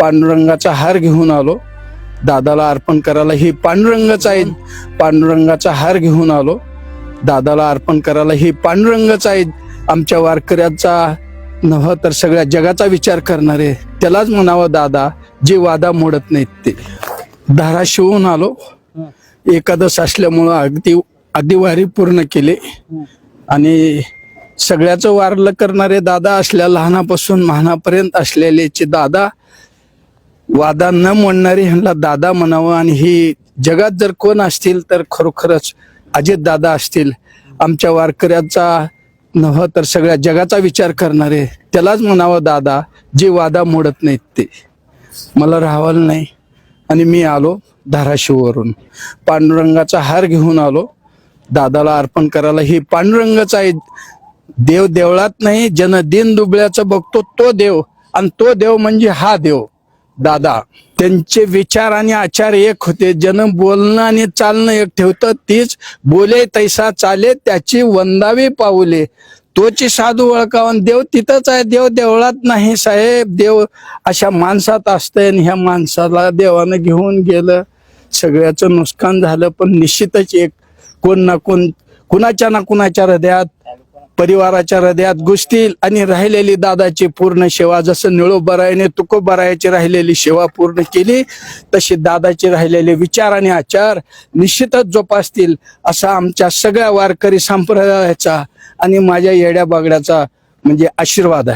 पांडुरंगाचा हार घेऊन आलो. दादाला अर्पण करायला हे पांडुरंगाचा आहे पांडुरंगाचा हार घेऊन आलो. दादाला अर्पण करायला हे पांडुरंगाचा आहे आमच्या वारकऱ्याचा नव्ह तर सगळ्या जगाचा विचार करणारे त्यालाच म्हणावं दादा जे वादा मोडत नाहीत ते. धाराशिवून आलो. एकादश असल्यामुळं अगदी अधिवारी वारी पूर्ण केले. आणि सगळ्याचं वारलं करणारे दादा असल्या लहानापासून महानापर्यंत असलेलेचे दादा वादा न म्हणणारे ह्यांना दादा म्हणावं आणि ही जगात जर कोण असतील तर खरोखरच अजित दादा असतील आमच्या वारकऱ्याचा नव्ह तर सगळ्या जगाचा विचार करणारे त्यालाच म्हणावं दादा जे वादा मोडत नाहीत ते. मला राहावलं नाही. आणि मी आलो धाराशिववरून. पांडुरंगाचा हार घेऊन आलो. दादाला अर्पण करायला ही पांडुरंगाचा आहे. देव देवळात नाही जन दिन दुबळ्याचं बघतो तो देव. आणि तो देव म्हणजे हा देव. दादा त्यांचे विचार आणि आचार एक होते. जन बोलणं आणि चालणं एक ठेवतं तीच बोले तैसा चाले त्याची वंदावी पाऊले. तोची साधू ओळखावून देव तिथंच आहे. देव देवळात नाही साहेब. देव अशा माणसात असतंय आणि ह्या माणसाला देवानं घेऊन गेलं. सगळ्याचं नुकसान झालं पण निश्चितच एक कोण ना कोण कुणाच्या ना कुणाच्या हृदयात परिवाराच्या हृदयात घुसतील आणि राहिलेली दादाची पूर्ण सेवा जसं निळोबरायने तुकोबरायाची राहिलेली सेवा पूर्ण केली तशी दादाचे राहिलेले विचार आणि आचार निश्चितच जोपासतील असा आमच्या सगळ्या वारकरी संप्रदायाचा आणि माझ्या येड्या बागड्याचा म्हणजे आशीर्वाद आहे.